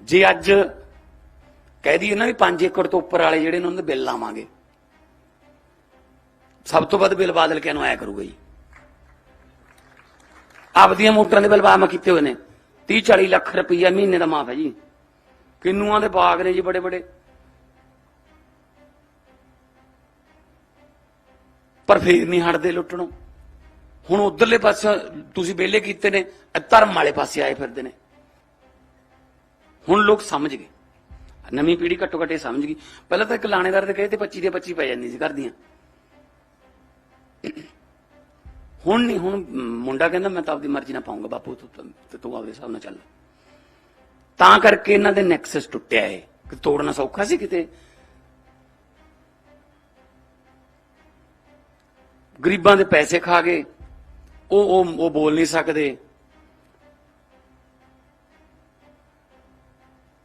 ਜੇ ਅੱਜ ਕਹਿ ਦਈਏ ਨਾ ਵੀ 5 ਏਕੜ ਤੋਂ ਉੱਪਰ ਵਾਲੇ ਜਿਹੜੇ ਨੇ ਉਹਨਾਂ ਦੇ ਬਿੱਲ ਲਾਵਾਂਗੇ, ਸਭ ਤੋਂ ਵੱਧ ਬਿੱਲ ਬਾਦਲ ਕਿਹਨੂੰ ਆਇਆ ਕਰੂਗਾ ਜੀ? ਆਪਦੀਆਂ ਮੋਟਰਾਂ ਦੇ ਬਿੱਲ ਬਾਮਾ ਕੀਤੇ ਹੋਏ ਨੇ 30 40 ਲੱਖ ਰੁਪਈਆ ਮਹੀਨੇ ਦਾ ਮਾਫ ਹੈ ਜੀ। ਕਿੰਨੂਆਂ ਦੇ ਬਾਗ ਨੇ ਜੀ ਬੜੇ ਬੜੇ। ਪਰ ਫੇਰ ਨਹੀਂ ਹਟਦੇ ਲੁੱਟਣੋਂ। ਹੁਣ ਉਧਰਲੇ ਪਾਸੇ ਤੁਸੀਂ ਵਿਹਲੇ ਕੀਤੇ ਨੇ, ਧਰਮ ਵਾਲੇ ਪਾਸੇ ਆਏ ਫਿਰਦੇ ਨੇ। ਹੁਣ ਲੋਕ ਸਮਝ ਗਏ। ਨਵੀਂ ਪੀੜ੍ਹੀ ਘੱਟੋ ਘੱਟ ਇਹ ਸਮਝ ਗਈ। ਪਹਿਲਾਂ ਤਾਂ ਇੱਕ ਲਾਣੇਦਾਰ ਦੇ ਕਹੇ ਤੇ 25 ਦੇ 25 ਪੈ ਜਾਂਦੀ ਸੀ ਕਰਦੀਆਂ ਹੁਣ ਨਹੀਂ, ਹੁਣ ਮੁੰਡਾ ਕਹਿੰਦਾ, ਮੈਂ ਤਾਂ ਆਪਦੀ ਮਰਜ਼ੀ ਨਾਲ ਪਾਉਂਗਾ, ਬਾਪੂ, ਤੂੰ ਤੇ, ਤੂੰ ਆਪਦੇ ਹਿਸਾਬ ਨਾਲ ਚੱਲ। ਤਾਂ ਕਰਕੇ ਇਹਨਾਂ ਦੇ ਨੈਕਸਸ ਟੁੱਟਿਆ ਏ ਕਿ ਤੋੜਨਾ ਸੌਖਾ ਸੀ ਕਿਤੇ? ਗਰੀਬਾਂ ਦੇ ਪੈਸੇ ਖਾ ਗਏ। ਉਹ ਉਹ ਉਹ ਬੋਲ ਨਹੀਂ ਸਕਦੇ।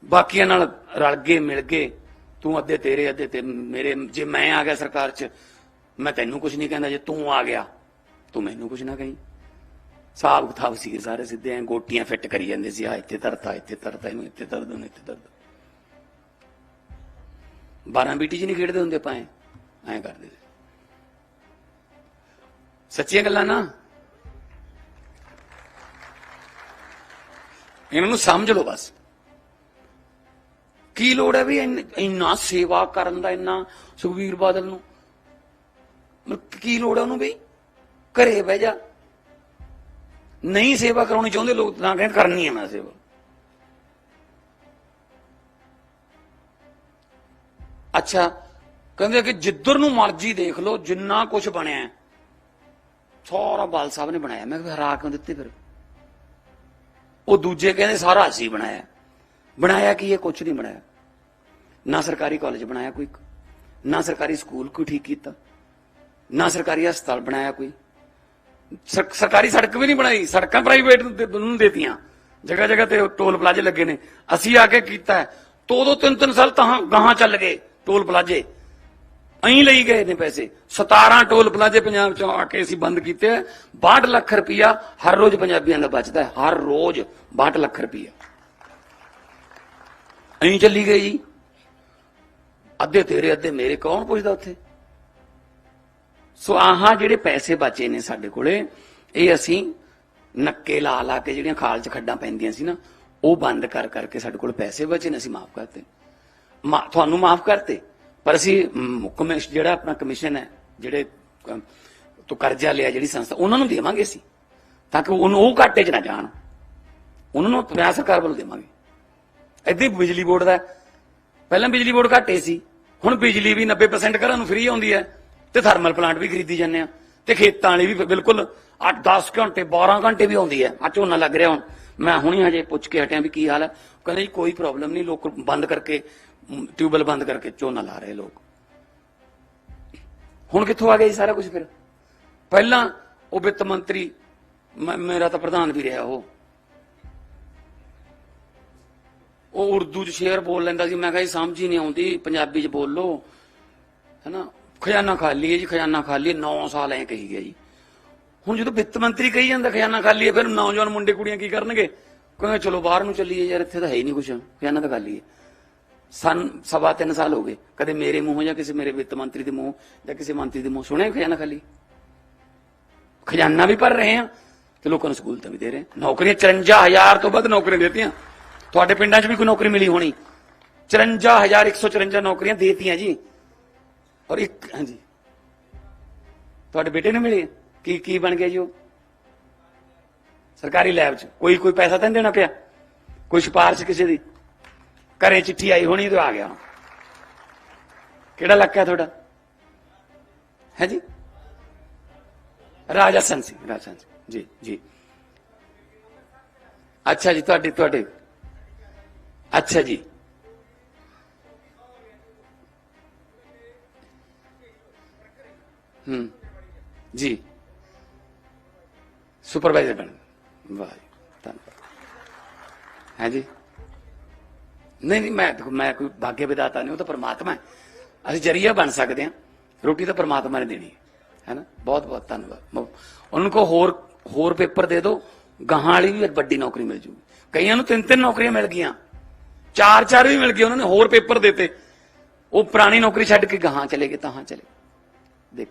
ਬਾਕੀਆਂ ਨਾਲ ਰਲ ਗਏ, ਮਿਲ ਗਏ। ਤੂੰ ਅੱਧੇ ਤੇਰੇ, ਅੱਧੇ ਤੇ ਮੇਰੇ, ਜੇ ਮੈਂ ਆ ਗਿਆ ਸਰਕਾਰ 'ਚ, ਮੈਂ ਤੈਨੂੰ ਕੁਝ ਨਹੀਂ ਕਹਿੰਦਾ, ਜੇ ਤੂੰ ਆ ਗਿਆ, ਤੂੰ ਮੈਨੂੰ ਕੁਝ ਨਾ ਕਹੀਂ। ਸਾਬ ਕਿਤਾਬ ਸੀ ਸਾਰੇ ਸਿੱਧੇ, ਐ ਗੋਟੀਆਂ ਫਿੱਟ ਕਰੀ ਜਾਂਦੇ ਸੀ ਆ ਇੱਥੇ ਧਰਤਾ ਇੱਥੇ ਧਰਤਾ, ਇਹਨੂੰ ਇੱਥੇ ਦਰਦ ਨੂੰ ਇੱਥੇ ਦਰਦ 12 ਬੀਟੀ ਜੀ ਨਹੀਂ ਖੇਡਦੇ ਹੁੰਦੇ ਪਾਏ ਐਂ ਕਰਦੇ ਸੱਚੀਆਂ ਗੱਲਾਂ ਨਾ? ਇਹਨਾਂ ਨੂੰ ਸਮਝ ਲਓ ਬਸ। ਕੀ ਲੋੜ ਹੈ ਵੀ ਇੰਨ- ਇੰਨਾ ਸੇਵਾ ਕਰਨ ਦਾ ਇੰਨਾ ਸੁਖਵੀਰ ਬਾਦਲ ਨੂੰ? ਮਤਲਬ ਕੀ ਲੋੜ ਹੈ ਉਹਨੂੰ ਵੀ? ਘਰੇ ਬਹਿ ਜਾ। ਨਹੀਂ ਸੇਵਾ ਕਰਾਉਣੀ ਚਾਹੁੰਦੇ ਲੋਕ ਤਾਂ ਕਹਿੰਦੇ ਕਰਨੀ ਹੈ ਮੈਂ ਸੇਵਾ। ਅੱਛਾ ਕਹਿੰਦੇ ਕਿ ਜਿੱਧਰ ਨੂੰ ਮਰਜ਼ੀ ਦੇਖ ਲਓ ਜਿੰਨਾ ਕੁਝ ਬਣਿਆ ਹੈ, ਸਾਰਾ ਬਾਲ ਸਾਹਿਬ ਨੇ ਬਣਾਇਆ। ਮੈਂ ਕਿਹਾ ਹਰਾ ਕਿਉਂ ਦਿੱਤੇ ਫਿਰ? ਉਹ ਦੂਜੇ ਕਹਿੰਦੇ ਸਾਰਾ ਅਸੀਂ ਬਣਾਇਆ। ਬਣਾਇਆ ਕੀ ਹੈ? ਕੁਝ ਨਹੀਂ ਬਣਾਇਆ। ਨਾ ਸਰਕਾਰੀ ਕਾਲਜ ਬਣਾਇਆ ਕੋਈ ਨਾ ਸਰਕਾਰੀ ਸਕੂਲ ਕੋਈ ਠੀਕ ਕੀਤਾ। ਨਾ ਸਰਕਾਰੀ ਹਸਪਤਾਲ ਬਣਾਇਆ ਕੋਈ। ਸਰ- ਸਰਕਾਰੀ ਸੜਕ ਵੀ ਨਹੀਂ ਬਣਾਈ। ਸੜਕਾਂ ਪ੍ਰਾਈਵੇਟ ਨੂੰ ਦੇ- ਨੂੰ ਦੇਤੀਆਂ। ਜਗ੍ਹਾ ਜਗ੍ਹਾ ਤੇ ਟੋਲ ਪਲਾਜ਼ੇ ਲੱਗੇ ਨੇ। ਅਸੀਂ ਆ ਕੇ ਕੀਤਾ ਹੈ। ਦੋ ਦੋ ਤਿੰਨ ਤਿੰਨ ਸਾਲ ਤਾਂ ਗਾਹਾਂ ਚੱਲ ਗਏ ਟੋਲ ਪਲਾਜ਼ੇ ਅਹੀਂ ਲਈ ਗਏ ਨੇ ਪੈਸੇ। 17 ਟੋਲ ਪਲਾਜ਼ੇ ਪੰਜਾਬ ਚੋਂ ਆ ਕੇ ਅਸੀਂ ਬੰਦ ਕੀਤੇ ਹੈ। 62 ਲੱਖ ਰੁਪਇਆ ਹਰ ਰੋਜ਼ ਪੰਜਾਬੀਆਂ ਦਾ ਬਚਦਾ ਹੈ। ਹਰ ਰੋਜ਼ 62 ਲੱਖ ਰੁਪਇਆ ਅਹੀਂ ਚੱਲੀ ਗਈ ਜੀ। ਅੱਧੇ ਤੇਰੇ ਅੱਧੇ ਮੇਰੇ ਕੌਣ ਪੁੱਛਦਾ ਉੱਥੇ? ਸੋ ਆਹਾਂ ਜਿਹੜੇ ਪੈਸੇ ਬਚੇ ਨੇ ਸਾਡੇ ਕੋਲੇ ਇਹ ਅਸੀਂ ਨੱਕੇ ਲਾ ਲਾ ਕੇ ਜਿਹੜੀਆਂ ਖਾਲ 'ਚ ਖੱਡਾਂ ਪੈਂਦੀਆਂ ਸੀ ਨਾ ਉਹ ਬੰਦ ਕਰ ਕਰਕੇ ਸਾਡੇ ਕੋਲ ਪੈਸੇ ਬਚੇ ਨੇ ਅਸੀਂ ਮਾਫ ਕਰਤੇ। ਮਾ- ਤੁਹਾਨੂੰ ਮਾਫ ਕਰਤੇ ਪਰ ਅਸੀਂ ਮ, ਕਮਿਸ਼ਨ ਜਿਹੜਾ ਆਪਣਾ ਕਮਿਸ਼ਨ ਹੈ ਜਿਹੜੇ ਤੋਂ ਕਰਜ਼ਾ ਲਿਆ ਜਿਹੜੀ ਸੰਸਥਾ ਉਹਨਾਂ ਨੂੰ ਦੇਵਾਂਗੇ ਅਸੀਂ ਤਾਂ ਕਿ ਉਹਨੂੰ ਉਹ ਘਾਟੇ 'ਚ ਨਾ ਜਾਣ। ਉਹਨਾਂ ਨੂੰ ਪੰਜਾਬ ਸਰਕਾਰ ਵੱਲੋਂ ਦੇਵਾਂਗੇ। ਏਦਾਂ ਹੀ ਬਿਜਲੀ ਬੋਰਡ ਦਾ। ਪਹਿਲਾਂ ਬਿਜਲੀ ਬੋਰਡ ਘਾਟੇ ਸੀ। ਹੁਣ ਬਿਜਲੀ ਵੀ 90% ਘਰਾਂ ਨੂੰ ਫ੍ਰੀ ਆਉਂਦੀ ਹੈ ਤੇ ਥਰਮਲ ਪਲਾਂਟ ਵੀ ਖਰੀਦੀ ਜਾਂਦੇ ਆ ਤੇ ਖੇਤਾਂ ਵਾਲੀ ਵੀ ਬਿਲਕੁਲ 8-10 ਘੰਟੇ 12 ਘੰਟੇ ਵੀ ਆਉਂਦੀ ਹੈ। ਆ ਝੋਨਾ ਲੱਗ ਰਿਹਾ ਹੁਣ। ਮੈਂ ਹੁਣੀ ਹਜੇ ਪੁੱਛ ਕੇ ਹਟਿਆ ਵੀ ਕੀ ਹਾਲ ਹੈ। ਕਹਿੰਦੇ ਜੀ ਕੋਈ ਪ੍ਰੋਬਲਮ ਨਹੀਂ, ਲੋਕ ਬੰਦ ਕਰਕੇ ਟਿਊਬਲ ਬੰਦ ਕਰਕੇ ਝੋਨਾ ਲਾ ਰਹੇ ਲੋਕ। ਹੁਣ ਕਿੱਥੋਂ ਆ ਗਿਆ ਜੀ ਸਾਰਾ ਕੁਝ ਫਿਰ? ਪਹਿਲਾਂ ਉਹ ਵਿੱਤ ਮੰਤਰੀ ਮੈਂ- ਮੇਰਾ ਤਾਂ ਪ੍ਰਧਾਨ ਵੀ ਰਿਹਾ ਉਹ। ਉਹ ਉਰਦੂ ਚ ਸ਼ੇਰ ਬੋਲ ਲੈਂਦਾ ਸੀ। ਮੈਂ ਕਿਹਾ ਜੀ ਸਮਝ ਹੀ ਨਹੀਂ ਆਉਂਦੀ, ਪੰਜਾਬੀ ਚ ਬੋਲ। ਲੋ ਹੈਨਾ? ਖਜ਼ਾਨਾ ਖਾਲੀ ਹੈ ਜੀ, ਖਜ਼ਾਨਾ ਖਾਲੀ ਹੈ 9 ਸਾਲ ਐ ਕਹੀ ਗਿਆ ਜੀ। ਹੁਣ ਜਦੋਂ ਵਿੱਤ ਮੰਤਰੀ ਕਹੀ ਜਾਂਦਾ, ਖਜ਼ਾਨਾ ਖਾਲੀ ਹੈ, ਫਿਰ ਨੌਜਵਾਨ ਮੁੰਡੇ ਕੁੜੀਆਂ ਕੀ ਕਰਨਗੇ? ਕਹਿੰਦੇ, ਚਲੋ ਬਾਹਰ ਨੂੰ ਚੱਲੀਏ ਯਾਰ, ਇੱਥੇ ਤਾਂ ਹੈ ਹੀ ਨਹੀਂ ਕੁਝ ਖਜ਼ਾਨਾ ਤਾਂ ਖਾਲੀ ਹੈ। ਸਨ, ਸਵਾ ਤਿੰਨ ਸਾਲ ਹੋ ਗਏ। ਕਦੇ ਮੇਰੇ ਮੂੰਹੋਂ ਜਾਂ ਕਿਸੇ ਮੇਰੇ ਵਿੱਤ ਮੰਤਰੀ ਦੇ ਮੂੰਹ ਜਾਂ ਕਿਸੇ ਮੰਤਰੀ ਦੇ ਮੂੰਹ ਸੁਣਿਆ ਖਜ਼ਾਨਾ ਖਾਲੀ? ਖਜ਼ਾਨਾ ਵੀ ਭਰ ਰਹੇ ਆ ਤੇ ਲੋਕਾਂ ਨੂੰ ਸਹੂਲਤਾਂ ਵੀ ਦੇ ਰਹੇ ਆ। ਨੌਕਰੀਆਂ 54000 ਤੋਂ ਵੱਧ ਨੌਕਰੀਆਂ ਦੇਤੀਆਂ। ਤੁਹਾਡੇ ਪਿੰਡਾਂ 'ਚ ਵੀ ਕੋਈ ਨੌਕਰੀ ਮਿਲੀ ਹੋਣੀ? 54154 ਨੌਕਰੀਆਂ ਦੇਤੀਆਂ ਜੀ। ਔਰ ਇੱਕ, ਹਾਂਜੀ। ਤੁਹਾਡੇ ਬੇਟੇ ਨੂੰ ਮਿਲੀ? ਕੀ ਕੀ ਬਣ ਗਿਆ ਜੀ ਉਹ? ਸਰਕਾਰੀ ਲੈਬ 'ਚ। ਕੋਈ ਕੋਈ ਪੈਸਾ ਤਾਂ ਨਹੀਂ ਦੇਣਾ ਪਿਆ? ਕੋਈ ਸਿਫਾਰਿਸ਼ ਕਿਸੇ ਦੀ? ਘਰੇ ਚਿੱਠੀ ਆਈ ਹੋਣੀ ਤੇ ਆ ਗਿਆ ਕਿਹੜਾ ਇਲਾਕਾ ਤੁਹਾਡਾ? ਹੈ ਜੀ? ਰਾਜਸਥਾਨ ਸੀ ਰਾਜਾ ਸੀ। ਜੀ ਜੀ। ਅੱਛਾ ਜੀ, ਤੁਹਾਡੇ ਤੁਹਾਡੇ ਅੱਛਾ ਜੀ। ਹੂੰ ਜੀ। ਸੁਪਰਵਾਈਜ਼ਰ ਬਣ। ਵਾਹ ਜੀ, ਧੰਨਵਾਦ। ਹੈ ਜੀ? ਨਹੀਂ ਨਹੀਂ ਮੈਂ ਮੈਂ ਕੋਈ ਭਾਗਯ ਵਿਦਾਤਾ ਨਹੀਂ ਉਹ ਤਾਂ ਪਰਮਾਤਮਾ ਹੈ। ਅਸੀਂ ਜਰੀਆ ਬਣ ਸਕਦੇ ਹਾਂ। ਰੋਟੀ ਤਾਂ ਪਰਮਾਤਮਾ ਨੇ ਦੇਣੀ ਹੈ। ਹੈ ਨਾ ਬਹੁਤ ਬਹੁਤ ਧੰਨਵਾਦ। ਮ- ਉਹਨਾਂ ਕੋ ਹੋਰ ਹੋਰ ਪੇਪਰ ਦੇ ਦਿਓ। ਗਾਹਾਂ ਵਾਲੀ ਵੀ ਵੱਡੀ ਨੌਕਰੀ ਮਿਲ ਜੂਗੀ। ਕਈਆਂ ਨੂੰ ਤਿੰਨ ਤਿੰਨ ਨੌਕਰੀਆਂ ਮਿਲ ਗਈਆਂ। ਚਾਰ ਚਾਰ ਵੀ ਮਿਲ ਗਏ ਉਹਨਾਂ ਨੇ, ਹੋਰ ਪੇਪਰ ਦਿੱਤੇ। ਉਹ ਪੁਰਾਣੀ ਨੌਕਰੀ ਛੱਡ ਕੇ ਗਾਹਾਂ ਚਲੇ ਗਏ, ਤਾਂ ਚਲੇ ਦੇਖ।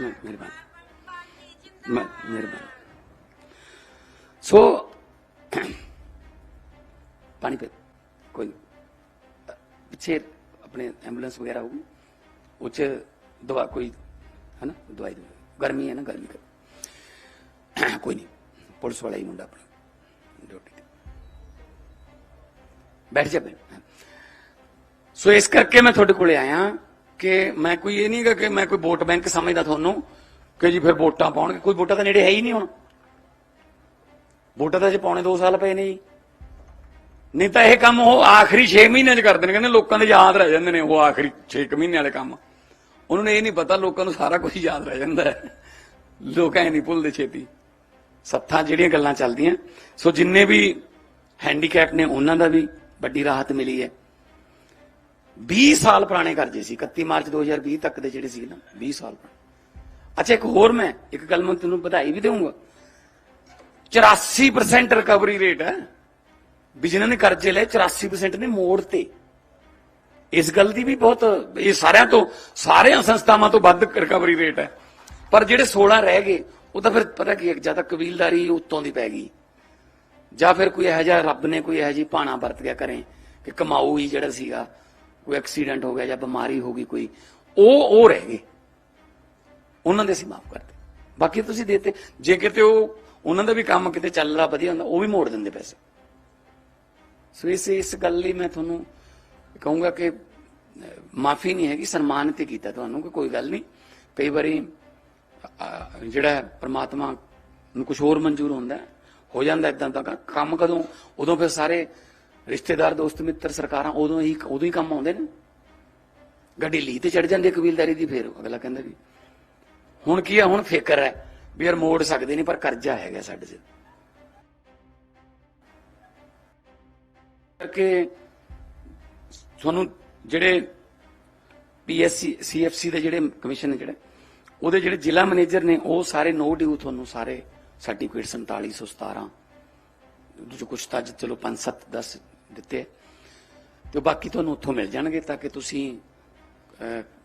ਮਿਹਰਬਾਨੀ। ਮਿਹਰਬਾਨੀ। ਸੋ, ਪਾਣੀ ਪੀ। ਕੋਈ ਪਿੱਛੇ ਆਪਣੇ ਐਂਬੂਲੈਂਸ ਵਗੈਰਾ ਹੋਊਗੀ ਉਹ 'ਚ ਦਵਾ ਕੋਈ ਹੈ ਨਾ ਦਵਾਈ ਦੇ। ਗਰਮੀ ਹੈ ਨਾ, ਗਰਮੀ ਕਰ। ਕੋਈ ਨਹੀਂ ਪੁਲਿਸ ਵਾਲਾ ਹੀ ਮੁੰਡਾ ਆਪਣਾ। ਬੈਠ ਜਾ ਬੈਠ। ਸੋ ਇਸ ਕਰਕੇ ਮੈਂ ਤੁਹਾਡੇ ਕੋਲੇ ਆਇਆ ਕਿ ਮੈਂ ਕੋਈ ਇਹ ਨਹੀਂ ਕਿ ਮੈਂ ਕੋਈ ਵੋਟ ਬੈਂਕ ਸਮਝਦਾ ਤੁਹਾਨੂੰ ਕਿ ਜੀ ਫਿਰ ਵੋਟਾਂ ਪਾਉਣਗੇ। ਕੋਈ ਵੋਟਾਂ ਤਾਂ ਨੇੜੇ ਹੈ ਹੀ ਨਹੀਂ ਹੁਣ। ਵੋਟਾਂ ਤਾਂ ਜੇ ਪਾਉਣੇ 2 ਸਾਲ ਪਏ ਨੇ ਜੀ। ਨਹੀਂ ਤਾਂ ਇਹ ਕੰਮ ਉਹ ਆਖਰੀ 6 ਮਹੀਨਿਆਂ 'ਚ ਕਰਦੇ ਨੇ। ਕਹਿੰਦੇ ਲੋਕਾਂ ਦੇ ਯਾਦ ਰਹਿ ਜਾਂਦੇ ਨੇ ਉਹ ਆਖਰੀ 6 ਮਹੀਨੇ ਵਾਲੇ ਕੰਮ। ਉਹਨਾਂ ਨੂੰ ਇਹ ਨਹੀਂ ਪਤਾ ਲੋਕਾਂ ਨੂੰ ਸਾਰਾ ਕੁਝ ਯਾਦ ਰਹਿ ਜਾਂਦਾ ਹੈ। ਲੋਕ ਐ ਨਹੀਂ ਭੁੱਲਦੇ ਛੇਤੀ। ਸੱਥਾਂ ਜਿਹੜੀਆਂ ਗੱਲਾਂ ਚੱਲਦੀਆਂ। ਸੋ ਜਿੰਨੇ ਵੀ ਹੈਂਡੀਕੈਪ ਨੇ ਉਹਨਾਂ ਦਾ ਵੀ ਵੱਡੀ ਰਾਹਤ ਮਿਲੀ ਹੈ। 20 ਸਾਲ ਪੁਰਾਣੇ ਕਰਜ਼ੇ ਸੀ। 31 ਮਾਰਚ 2020 ਤੱਕ ਦੇ ਜਿਹੜੇ ਸੀ ਨਾ 20 ਸਾਲ ਅੱਛਾ, ਇੱਕ ਹੋਰ ਮੈਂ, ਇੱਕ ਗੱਲ ਮੈਂ ਤੁਹਾਨੂੰ ਵਧਾਈ ਵੀ ਦੇਵਾਂਗਾ। 84% ਰਿਕਵਰੀ ਰੇਟ ਹੈ। ਵੀ ਜਿਨ੍ਹਾਂ ਨੇ ਕਰਜ਼ੇ ਲਏ 84% ਨੇ ਮੋੜ ਤੇ। ਇਸ ਗੱਲ ਦੀ ਵੀ ਬਹੁਤ, ਇਹ ਸਾਰਿਆਂ ਤੋਂ, ਸਾਰਿਆਂ ਸੰਸਥਾਵਾਂ ਤੋਂ ਵੱਧ ਰਿਕਵਰੀ ਰੇਟ ਹੈ। ਪਰ ਜਿਹੜੇ 16 ਰਹਿ ਗਏ, ਉਹ ਤਾਂ ਫਿਰ ਪਤਾ ਕੀ ਹੈ ਜਾਂ ਕਬੀਲਦਾਰੀ ਉੱਤੋਂ ਦੀ ਪੈ ਗਈ। ਜਾਂ ਫਿਰ ਕੋਈ ਇਹੋ ਜਿਹਾ ਰੱਬ ਨੇ ਕੋਈ ਇਹੋ ਜਿਹੀ ਭਾਣਾ ਵਰਤ ਗਿਆ ਕਰੇ ਕਿ ਕਮਾਊ ਹੀ ਜਿਹੜਾ ਸੀਗਾ ਕੋਈ ਐਕਸੀਡੈਂਟ ਹੋ ਗਿਆ ਜਾਂ ਬਿਮਾਰੀ ਹੋ ਗਈ ਕੋਈ ਉਹ ਉਹ ਰਹਿ ਗਏ। ਉਹਨਾਂ ਦੇ ਅਸੀਂ ਮਾਫ ਕਰਦੇ ਬਾਕੀ ਤੁਸੀਂ ਦੇਤੇ ਜੇ ਕਿਤੇ ਉਹ ਉਹਨਾਂ ਦਾ ਵੀ ਕੰਮ ਕਿਤੇ ਚੱਲ ਰਿਹਾ ਵਧੀਆ ਹੁੰਦਾ ਉਹ ਵੀ ਮੋੜ ਦਿੰਦੇ ਪੈਸੇ। ਸੋ ਇਸ ਇਸ ਗੱਲ ਲਈ ਮੈਂ ਤੁਹਾਨੂੰ ਕਹੂੰਗਾ ਕਿ ਮਾਫੀ ਨਹੀਂ ਹੈਗੀ ਸਨਮਾਨਿਤ ਹੀ ਕੀਤਾ ਤੁਹਾਨੂੰ ਕਿ ਕੋਈ ਗੱਲ ਨਹੀਂ। ਕਈ ਵਾਰੀ ਜਿਹੜਾ ਪਰਮਾਤਮਾ ਨੂੰ ਕੁਝ ਹੋਰ ਮਨਜ਼ੂਰ ਹੁੰਦਾ ਹੈ, ਹੋ ਜਾਂਦਾ ਇਦਾਂ ਦਾ ਕੰਮ। ਕਦੋਂ? ਉਦੋਂ ਫਿਰ ਸਾਰੇ ਰਿਸ਼ਤੇਦਾਰ, ਦੋਸਤ, ਮਿੱਤਰ, ਸਰਕਾਰਾਂ ਉਦੋਂ ਹੀ ਉਦੋਂ ਹੀ ਕੰਮ ਆਉਂਦੇ ਨੇ। ਗੱਡੀ ਲੀ ਤੇ ਚੜ ਜਾਂਦੀ ਕਬੀਲਦਾਰੀ ਦੀ, ਫਿਰ ਅਗਲਾ ਕਹਿੰਦਾ ਵੀ ਹੁਣ ਕੀ ਹੈ ਹੁਣ ਫਿਕਰ ਹੈ ਵੀ ਯਾਰ ਮੋੜ ਸਕਦੇ ਨਹੀਂ ਪਰ ਕਰਜ਼ਾ ਹੈਗਾ ਸਾਡੇ 'ਚ ਕਰਕੇ ਤੁਹਾਨੂੰ ਜਿਹੜੇ ਪੀਐਸਸੀ ਸੀਐਫਸੀ ਦੇ ਜਿਹੜੇ ਕਮਿਸ਼ਨ ਨੇ ਜਿਹੜੇ, ਉਹਦੇ ਜਿਹੜੇ ਜ਼ਿਲ੍ਹਾ ਮੈਨੇਜਰ ਨੇ, ਉਹ ਸਾਰੇ ਨੋ ਡਿਊ ਤੁਹਾਨੂੰ ਸਾਰੇ ਸਰਟੀਫਿਕੇਟ 4717 ਜੋ ਕੁਛ ਤਾਂ ਅੱਜ ਚਲੋ 5 7 10 ਦਿੱਤੇ। ਹੈ। ਤੇ ਬਾਕੀ ਤੁਹਾਨੂੰ ਉੱਥੋਂ ਮਿਲ ਜਾਣਗੇ ਤਾਂ ਕਿ ਤੁਸੀਂ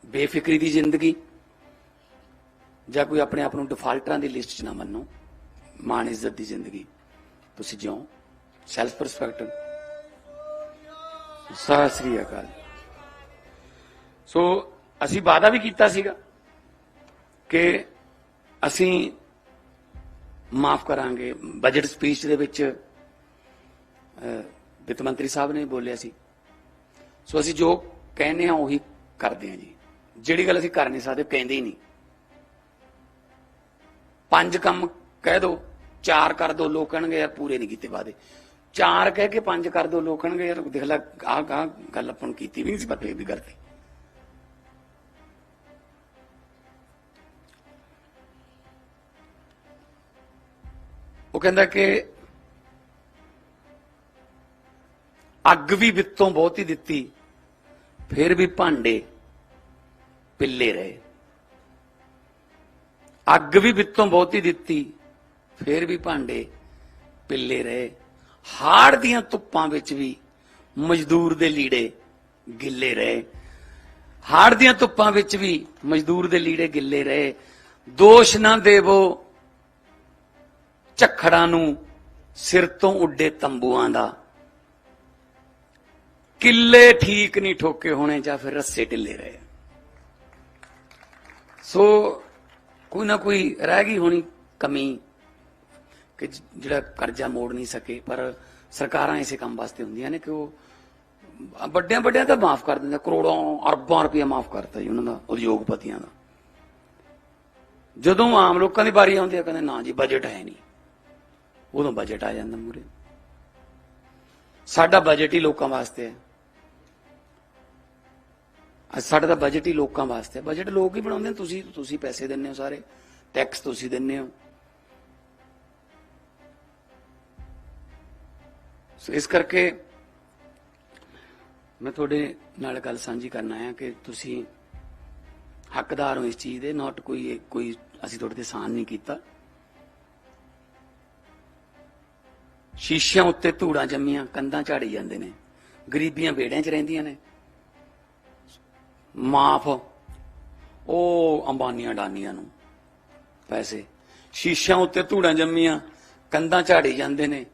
ਬੇਫਿਕਰੀ ਦੀ ਜ਼ਿੰਦਗੀ ਜਾਂ ਕੋਈ ਆਪਣੇ ਆਪ ਨੂੰ ਡਿਫਾਲਟਰਾਂ ਦੀ ਲਿਸਟ 'ਚ ਨਾ ਮੰਨੋ। ਮਾਣ ਇੱਜ਼ਤ ਦੀ ਜ਼ਿੰਦਗੀ ਤੁਸੀਂ ਜਿਉਂ। ਸੈਲਫ ਪਰਸਪੈਕਟਿਵ ਸਤਿ ਸ੍ਰੀ ਅਕਾਲ। ਸੋ ਅਸੀਂ ਵਾਅਦਾ ਵੀ ਕੀਤਾ ਸੀਗਾ ਕਿ ਅਸੀਂ ਮਾਫ ਕਰਾਂਗੇ। ਬਜਟ ਸਪੀਚ ਦੇ ਵਿੱਚ ਵਿੱਤ ਮੰਤਰੀ ਸਾਹਿਬ ਨੇ ਬੋਲਿਆ ਸੀ। ਸੋ ਅਸੀਂ ਜੋ ਕਹਿੰਦੇ ਆ ਉਹੀ ਕਰਦੇ ਆ ਜੀ। ਜਿਹੜੀ ਗੱਲ ਅਸੀਂ ਕਰ ਨਹੀਂ ਸਕਦੇ ਕਹਿੰਦੇ ਹੀ ਨਹੀਂ। ਪੰਜ ਕੰਮ ਕਹਿ ਦੋ, ਚਾਰ ਕਰ ਦੋ, ਲੋਕ ਕਹਿਣਗੇ, ਯਾਰ, ਪੂਰੇ ਨਹੀਂ ਕੀਤੇ ਵਾਦੇ ਚਾਰ ਕਹਿ ਕੇ ਪੰਜ ਕਰ ਦੋ, ਲੋਕ ਕਹਿਣਗੇ, ਯਾਰ, ਦੇਖ ਲੈ, ਆਹ ਆਹ ਗੱਲ ਆਪਾਂ ਨੂੰ ਕੀਤੀ ਵੀ ਨਹੀਂ ਸੀ ਪਰ ਫੇਰ ਵੀ ਕਰਤੀ ਉਹ ਕਹਿੰਦਾ ਕਿ ਅੱਗ ਵੀ ਵਿੱਤੋਂ ਬਹੁਤੀ ਦਿੱਤੀ, ਫਿਰ ਵੀ ਭਾਂਡੇ ਪਿੱਲੇ ਰਹੇ। ਅੱਗ ਵੀ ਵਿੱਤੋਂ ਬਹੁਤੀ ਦਿੱਤੀ, ਫਿਰ ਵੀ ਭਾਂਡੇ ਪਿੱਲੇ ਰਹੇ। ਹਾੜ ਦੀਆਂ ਧੁੱਪਾਂ ਵਿੱਚ ਵੀ ਮਜ਼ਦੂਰ ਦੇ ਲੀੜੇ ਗਿੱਲੇ ਰਹੇ। ਹਾੜ ਦੀਆਂ ਧੁੱਪਾਂ ਵਿੱਚ ਵੀ ਮਜ਼ਦੂਰ ਦੇ ਲੀੜੇ ਗਿੱਲੇ ਰਹੇ। ਦੋਸ਼ ਨਾ ਦੇਵੋ ਝਖੜਾਂ ਨੂੰ ਸਿਰ ਤੋਂ ਉੱਡੇ ਤੰਬੂਆਂ ਦਾ। ਕਿੱਲੇ ਠੀਕ ਨਹੀਂ ਠੋਕੇ ਹੋਣੇ ਜਾਂ ਫਿਰ ਰੱਸੇ ਢਿੱਲੇ ਰਹੇ। ਸੋ ਕੋਈ ਨਾ ਕੋਈ ਰਹਿ ਗਈ ਹੋਣੀ ਕਮੀ ਕਿ ਜਿਹੜਾ ਕਰਜ਼ਾ ਮੋੜ ਨਹੀਂ ਸਕੇ, ਪਰ ਸਰਕਾਰਾਂ ਇਸੇ ਕੰਮ ਵਾਸਤੇ ਹੁੰਦੀਆਂ ਨੇ ਕਿ ਉਹ ਵੱਡਿਆਂ ਵੱਡਿਆਂ ਤਾਂ ਮਾਫ ਕਰ ਦਿੰਦੇ, ਕਰੋੜਾਂ, ਅਰਬਾਂ ਰੁਪਏ ਮਾਫ ਕਰਤਾ ਜੀ ਉਹਨਾਂ ਦਾ, ਉਦਯੋਗਪਤੀਆਂ ਦਾ। ਜਦੋਂ ਆਮ ਲੋਕਾਂ ਦੀ ਵਾਰੀ ਆਉਂਦੀ ਹੈ ਕਹਿੰਦੇ ਨਾ ਜੀ ਬਜਟ ਹੈ ਨਹੀਂ। ਉਦੋਂ ਬਜਟ ਆ ਜਾਂਦਾ ਮੂਰੇ। ਸਾਡਾ ਬਜਟ ਹੀ ਲੋਕਾਂ ਵਾਸਤੇ ਹੈ। ਅੱਜ ਸਾਡਾ ਤਾਂ ਬਜਟ ਹੀ ਲੋਕਾਂ ਵਾਸਤੇ ਹੈ। ਬਜਟ ਲੋਕ ਹੀ ਬਣਾਉਂਦੇ ਨੇ, ਤੁਸੀਂ ਤੁਸੀਂ ਪੈਸੇ ਦਿੰਦੇ ਹੋ ਸਾਰੇ ਟੈਕਸ ਤੁਸੀਂ ਦਿੰਦੇ ਹੋ। ਸੋ ਇਸ ਕਰਕੇ ਮੈਂ ਤੁਹਾਡੇ ਨਾਲ ਗੱਲ ਸਾਂਝੀ ਕਰਨ ਆਇਆ ਕਿ ਤੁਸੀਂ ਹੱਕਦਾਰ ਹੋ ਇਸ ਚੀਜ਼ ਦੇ ਨਾਟ ਕੋਈ ਕੋਈ ਅਸੀਂ ਤੁਹਾਡੇ ਤੇ ਸਾਨ ਨਹੀਂ ਕੀਤਾ। ਸ਼ੀਸ਼ਿਆਂ ਉੱਤੇ ਧੂੜਾਂ ਜੰਮੀਆਂ, ਕੰਧਾਂ ਝਾੜੀ ਜਾਂਦੇ ਨੇ। ਗਰੀਬੀਆਂ ਬੇੜਿਆਂ 'ਚ ਰਹਿੰਦੀਆਂ ਨੇ। ਮਾਫ। ਉਹ ਅੰਬਾਨੀਆਂ ਡਾਨੀਆਂ ਨੂੰ ਪੈਸੇ। ਸ਼ੀਸ਼ਿਆਂ ਉੱਤੇ ਧੂੜਾਂ ਜੰਮੀਆਂ, ਕੰਧਾਂ ਝਾੜੀ ਜਾਂਦੇ ਨੇ।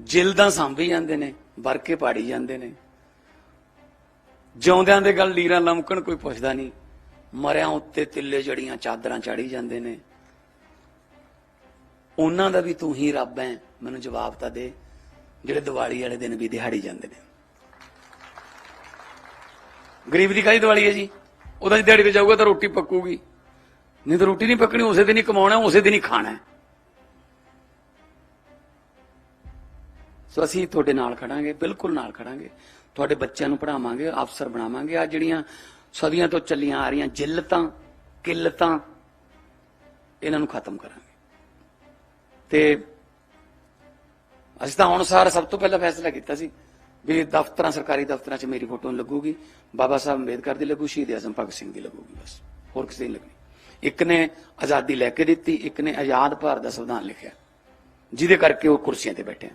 ਜਿਲਦਾਂ ਸਾਂਭੀ ਜਾਂਦੇ ਨੇ, ਵਰਕੇ ਪਾੜੀ ਜਾਂਦੇ ਨੇ। ਜਿਉਂਦਿਆਂ ਦੇ ਗੱਲ ਲੀਰਾਂ ਲਮਕਣ ਕੋਈ ਪੁੱਛਦਾ ਨਹੀਂ। ਮਰਿਆਂ ਉੱਤੇ ਤਿੱਲੇ ਜੜੀਆਂ ਚਾਦਰਾਂ ਚਾੜੀ ਜਾਂਦੇ ਨੇ। ਉਹਨਾਂ ਦਾ ਵੀ ਤੂੰ ਹੀ ਰੱਬ ਹੈ ਮੈਨੂੰ ਜਵਾਬ ਤਾਂ ਦੇ, ਜਿਹੜੇ ਦੀਵਾਲੀ ਵਾਲੇ ਦਿਨ ਵੀ ਦਿਹਾੜੀ ਜਾਂਦੇ ਨੇ। ਗਰੀਬ ਦੀ ਕਾਹਦੀ ਦੀਵਾਲੀ ਹੈ ਜੀ? ਉਹਦਾ ਜੇ ਦਿਹਾੜੀ ਤੇ ਜਾਊਗਾ ਤਾਂ ਰੋਟੀ ਪੱਕੂਗੀ। ਨਹੀਂ ਤਾਂ ਰੋਟੀ ਨਹੀਂ ਪੱਕਣੀ, ਉਸੇ ਦਿਨ ਹੀ ਕਮਾਉਣਾ, ਉਸੇ ਦਿਨ ਹੀ ਖਾਣਾ ਸੋ ਅਸੀਂ ਤੁਹਾਡੇ ਨਾਲ ਖੜਾਂਗੇ, ਬਿਲਕੁਲ ਨਾਲ ਖੜਾਂਗੇ। ਤੁਹਾਡੇ ਬੱਚਿਆਂ ਨੂੰ ਪੜਾਵਾਂਗੇ ਅਫਸਰ ਬਣਾਵਾਂਗੇ। ਆ ਜਿਹੜੀਆਂ ਸਦੀਆਂ ਤੋਂ ਚੱਲੀਆਂ ਆ ਰਹੀਆਂ ਜਿੱਲਤਾਂ, ਕਿੱਲਤਾਂ, ਇਹਨਾਂ ਨੂੰ ਖਤਮ ਕਰਾਂਗੇ। ਤੇ ਅਸੀਂ ਤਾਂ ਅਨੁਸਾਰ ਸਭ ਤੋਂ ਪਹਿਲਾਂ ਫੈਸਲਾ ਕੀਤਾ ਸੀ ਵੀ ਦਫ਼ਤਰਾਂ, ਸਰਕਾਰੀ ਦਫ਼ਤਰਾਂ 'ਚ ਮੇਰੀ ਫੋਟੋ ਲੱਗੂਗੀ, ਬਾਬਾ ਸਾਹਿਬ ਅੰਬੇਦਕਰ ਦੀ ਲੱਗੂ, ਸ਼ਹੀਦ ਆਜ਼ਮ ਭਗਤ ਸਿੰਘ ਦੀ ਲੱਗੂਗੀ ਬਸ, ਹੋਰ ਕਿਸੇ ਦੀ ਲੱਗਣੀ। ਇੱਕ ਨੇ ਆਜ਼ਾਦੀ ਲੈ ਕੇ ਦਿੱਤੀ, ਇੱਕ ਨੇ ਆਜ਼ਾਦ ਭਾਰਤ ਦਾ ਸੰਵਿਧਾਨ ਲਿਖਿਆ, ਜਿਹਦੇ ਕਰਕੇ ਉਹ ਕੁਰਸੀਆਂ ਤੇ ਬੈਠੇ ਆ।